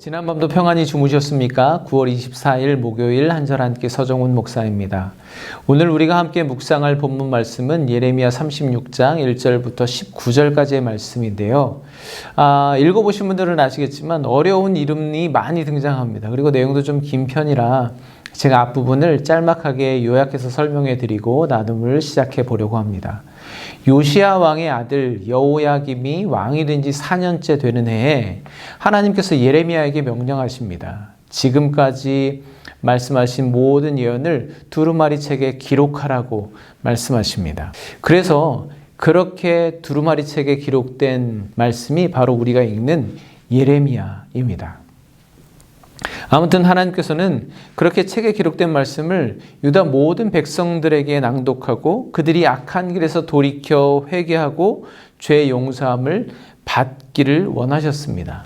지난밤도 평안히 주무셨습니까? 9월 24일 목요일 한절 함께 서정훈 목사입니다. 오늘 우리가 함께 묵상할 본문 말씀은 예레미야 36장 1절부터 19절까지의 말씀인데요. 아, 읽어보신 분들은 아시겠지만 어려운 이름이 많이 등장합니다. 그리고 내용도 좀 긴 편이라 제가 앞부분을 짤막하게 요약해서 설명해 드리고 나눔을 시작해 보려고 합니다. 요시아 왕의 아들 여호야김이 왕이 된 지 4년째 되는 해에 하나님께서 예레미야에게 명령하십니다. 지금까지 말씀하신 모든 예언을 두루마리 책에 기록하라고 말씀하십니다. 그래서 그렇게 두루마리 책에 기록된 말씀이 바로 우리가 읽는 예레미야입니다. 아무튼 하나님께서는 그렇게 책에 기록된 말씀을 유다 모든 백성들에게 낭독하고 그들이 악한 길에서 돌이켜 회개하고 죄 용서함을 받기를 원하셨습니다.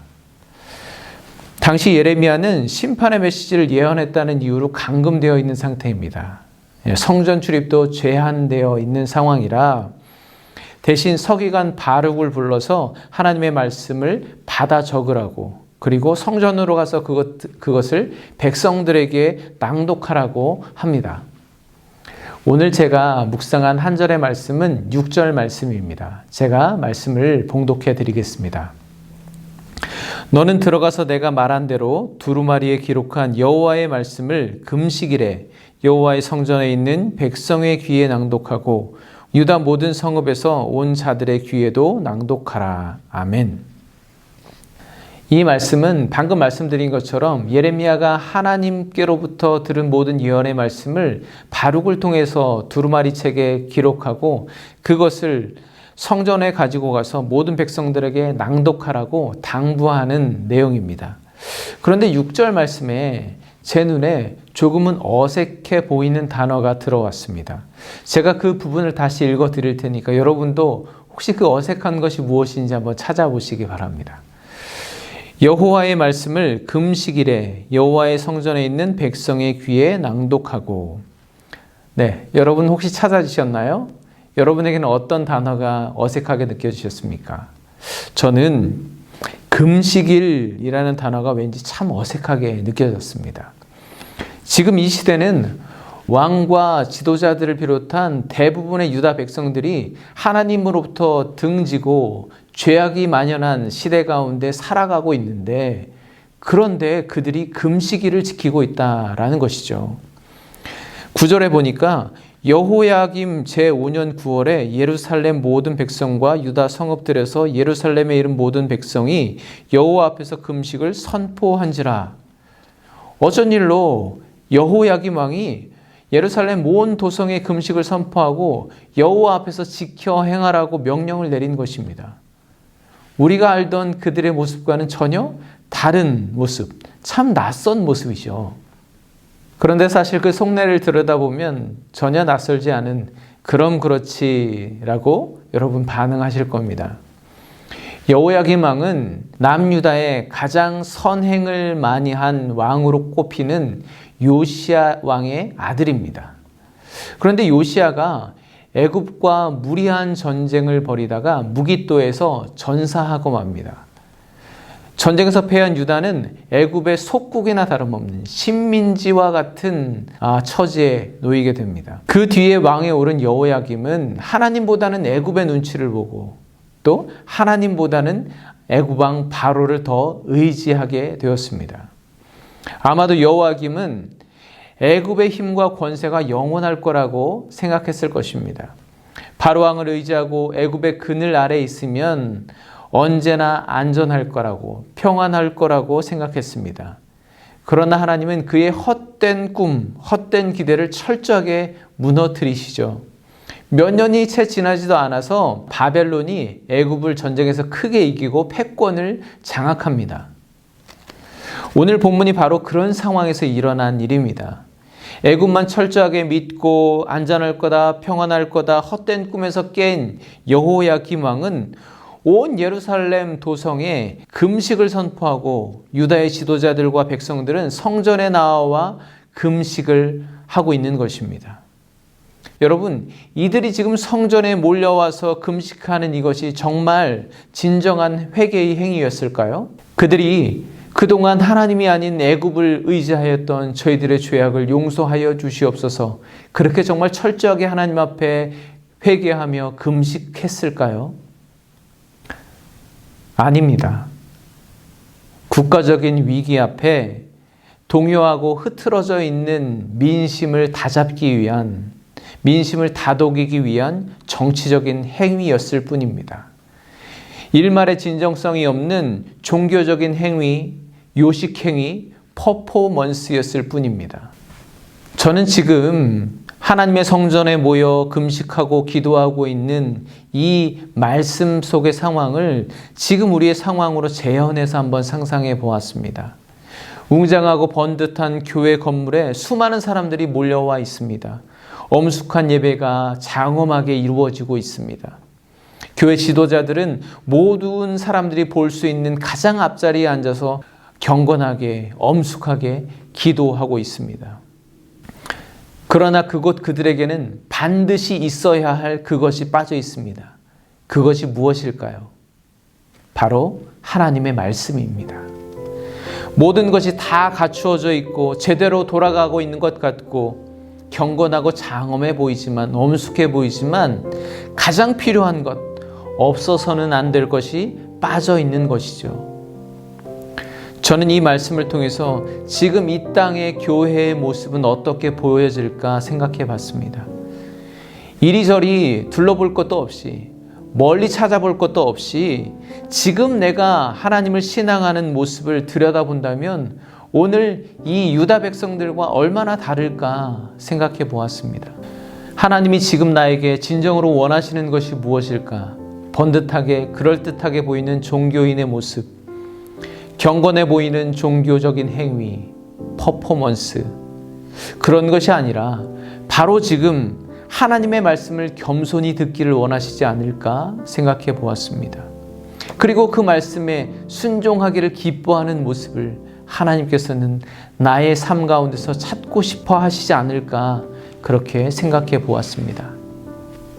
당시 예레미야는 심판의 메시지를 예언했다는 이유로 감금되어 있는 상태입니다. 예, 성전 출입도 제한되어 있는 상황이라 대신 서기관 바룩을 불러서 하나님의 말씀을 받아 적으라고 그리고 성전으로 가서 그것, 그것을 백성들에게 낭독하라고 합니다. 오늘 제가 묵상한 한 절의 말씀은 6절 말씀입니다. 제가 말씀을 봉독해 드리겠습니다. 너는 들어가서 내가 말한 대로 두루마리에 기록한 여호와의 말씀을 금식일에 여호와의 성전에 있는 백성의 귀에 낭독하고 유다 모든 성읍에서 온 자들의 귀에도 낭독하라. 아멘. 이 말씀은 방금 말씀드린 것처럼 예레미야가 하나님께로부터 들은 모든 예언의 말씀을 바룩을 통해서 두루마리 책에 기록하고 그것을 성전에 가지고 가서 모든 백성들에게 낭독하라고 당부하는 내용입니다. 그런데 6절 말씀에 제 눈에 조금은 어색해 보이는 단어가 들어왔습니다. 제가 그 부분을 다시 읽어 드릴 테니까 여러분도 혹시 그 어색한 것이 무엇인지 한번 찾아보시기 바랍니다. 여호와의 말씀을 금식일에 여호와의 성전에 있는 백성의 귀에 낭독하고 네, 여러분 혹시 찾아주셨나요? 여러분에게는 어떤 단어가 어색하게 느껴지셨습니까? 저는 금식일이라는 단어가 왠지 참 어색하게 느껴졌습니다. 지금 이 시대는 왕과 지도자들을 비롯한 대부분의 유다 백성들이 하나님으로부터 등지고 죄악이 만연한 시대 가운데 살아가고 있는데 그런데 그들이 금식일을 지키고 있다라는 것이죠. 구절에 보니까 여호야김 제5년 9월에 예루살렘 모든 백성과 유다 성읍들에서 예루살렘에 이른 모든 백성이 여호와 앞에서 금식을 선포한지라. 어쩐 일로 여호야김 왕이 예루살렘 온 도성의 금식을 선포하고 여호와 앞에서 지켜 행하라고 명령을 내린 것입니다. 우리가 알던 그들의 모습과는 전혀 다른 모습, 참 낯선 모습이죠. 그런데 사실 그 속내를 들여다보면 전혀 낯설지 않은 그럼 그렇지라고 여러분 반응하실 겁니다. 여호야김 왕은 남유다의 가장 선행을 많이 한 왕으로 꼽히는 요시아 왕의 아들입니다. 그런데 요시아가 애굽과 무리한 전쟁을 벌이다가 무기또에서 전사하고 맙니다. 전쟁에서 패한 유다는 애굽의 속국이나 다름없는 식민지와 같은 아, 처지에 놓이게 됩니다. 그 뒤에 왕에 오른 여호야김은 하나님보다는 애굽의 눈치를 보고 또 하나님보다는 애굽 왕 바로를 더 의지하게 되었습니다. 아마도 여호야김은 애굽의 힘과 권세가 영원할 거라고 생각했을 것입니다. 바로 왕을 의지하고 애굽의 그늘 아래 있으면 언제나 안전할 거라고 평안할 거라고 생각했습니다. 그러나 하나님은 그의 헛된 꿈, 헛된 기대를 철저하게 무너뜨리시죠. 몇 년이 채 지나지도 않아서 바벨론이 애굽을 전쟁에서 크게 이기고 패권을 장악합니다. 오늘 본문이 바로 그런 상황에서 일어난 일입니다. 애굽만 철저하게 믿고 안전할 거다, 평안할 거다, 헛된 꿈에서 깬 여호야김 왕은 온 예루살렘 도성에 금식을 선포하고 유다의 지도자들과 백성들은 성전에 나와 금식을 하고 있는 것입니다. 여러분, 이들이 지금 성전에 몰려와서 금식하는 이것이 정말 진정한 회개의 행위였을까요? 그들이 그동안 하나님이 아닌 애굽을 의지하였던 저희들의 죄악을 용서하여 주시옵소서. 그렇게 정말 철저하게 하나님 앞에 회개하며 금식했을까요? 아닙니다. 국가적인 위기 앞에 동요하고 흐트러져 있는 민심을 다잡기 위한 민심을 다독이기 위한 정치적인 행위였을 뿐입니다. 일말의 진정성이 없는 종교적인 행위, 요식행위, 퍼포먼스였을 뿐입니다. 저는 지금 하나님의 성전에 모여 금식하고 기도하고 있는 이 말씀 속의 상황을 지금 우리의 상황으로 재현해서 한번 상상해 보았습니다. 웅장하고 번듯한 교회 건물에 수많은 사람들이 몰려와 있습니다. 엄숙한 예배가 장엄하게 이루어지고 있습니다. 교회 지도자들은 모든 사람들이 볼 수 있는 가장 앞자리에 앉아서 경건하게, 엄숙하게 기도하고 있습니다. 그러나 그곳 그들에게는 반드시 있어야 할 그것이 빠져 있습니다. 그것이 무엇일까요? 바로 하나님의 말씀입니다. 모든 것이 다 갖추어져 있고 제대로 돌아가고 있는 것 같고 경건하고 장엄해 보이지만 엄숙해 보이지만 가장 필요한 것 없어서는 안 될 것이 빠져 있는 것이죠. 저는 이 말씀을 통해서 지금 이 땅의 교회의 모습은 어떻게 보여질까 생각해 봤습니다. 이리저리 둘러볼 것도 없이 멀리 찾아볼 것도 없이 지금 내가 하나님을 신앙하는 모습을 들여다본다면 오늘 이 유다 백성들과 얼마나 다를까 생각해 보았습니다. 하나님이 지금 나에게 진정으로 원하시는 것이 무엇일까? 번듯하게, 그럴듯하게 보이는 종교인의 모습, 경건해 보이는 종교적인 행위, 퍼포먼스, 그런 것이 아니라 바로 지금 하나님의 말씀을 겸손히 듣기를 원하시지 않을까 생각해 보았습니다. 그리고 그 말씀에 순종하기를 기뻐하는 모습을 하나님께서는 나의 삶 가운데서 찾고 싶어 하시지 않을까 그렇게 생각해 보았습니다.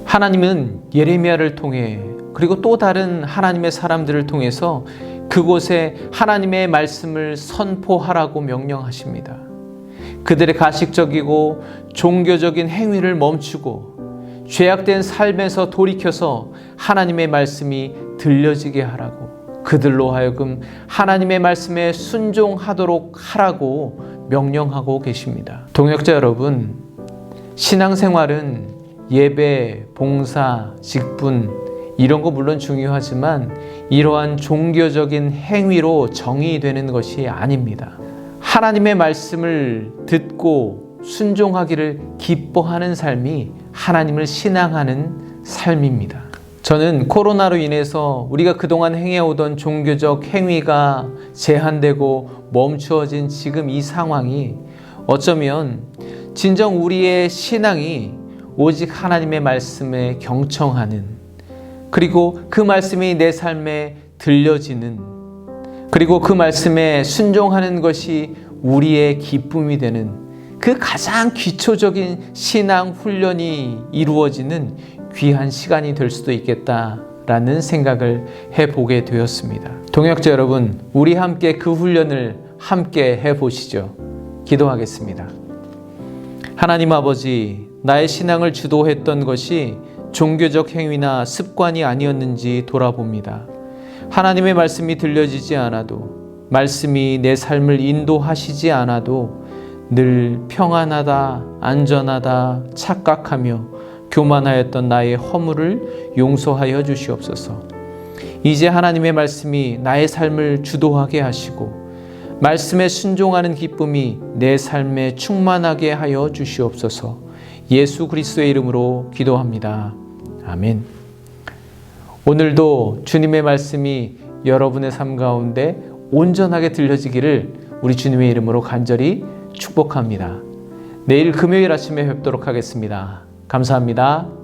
하나님은 예레미야를 통해 그리고 또 다른 하나님의 사람들을 통해서 그곳에 하나님의 말씀을 선포하라고 명령하십니다. 그들의 가식적이고 종교적인 행위를 멈추고 죄악된 삶에서 돌이켜서 하나님의 말씀이 들려지게 하라고 그들로 하여금 하나님의 말씀에 순종하도록 하라고 명령하고 계십니다. 동역자 여러분, 신앙생활은 예배, 봉사, 직분, 이런 거 물론 중요하지만 이러한 종교적인 행위로 정의되는 것이 아닙니다. 하나님의 말씀을 듣고 순종하기를 기뻐하는 삶이 하나님을 신앙하는 삶입니다. 저는 코로나로 인해서 우리가 그동안 행해오던 종교적 행위가 제한되고 멈추어진 지금 이 상황이 어쩌면 진정 우리의 신앙이 오직 하나님의 말씀에 경청하는 그리고 그 말씀이 내 삶에 들려지는 그리고 그 말씀에 순종하는 것이 우리의 기쁨이 되는 그 가장 기초적인 신앙 훈련이 이루어지는 귀한 시간이 될 수도 있겠다라는 생각을 해보게 되었습니다. 동역자 여러분, 우리 함께 그 훈련을 함께 해보시죠. 기도하겠습니다. 하나님 아버지, 나의 신앙을 주도했던 것이 종교적 행위나 습관이 아니었는지 돌아봅니다. 하나님의 말씀이 들려지지 않아도, 말씀이 내 삶을 인도하시지 않아도 늘 평안하다, 안전하다 착각하며 교만하였던 나의 허물을 용서하여 주시옵소서. 이제 하나님의 말씀이 나의 삶을 주도하게 하시고, 말씀에 순종하는 기쁨이 내 삶에 충만하게 하여 주시옵소서. 예수 그리스도의 이름으로 기도합니다. 아멘. 오늘도 주님의 말씀이 여러분의 삶 가운데 온전하게 들려지기를 우리 주님의 이름으로 간절히 축복합니다. 내일 금요일 아침에 뵙도록 하겠습니다. 감사합니다.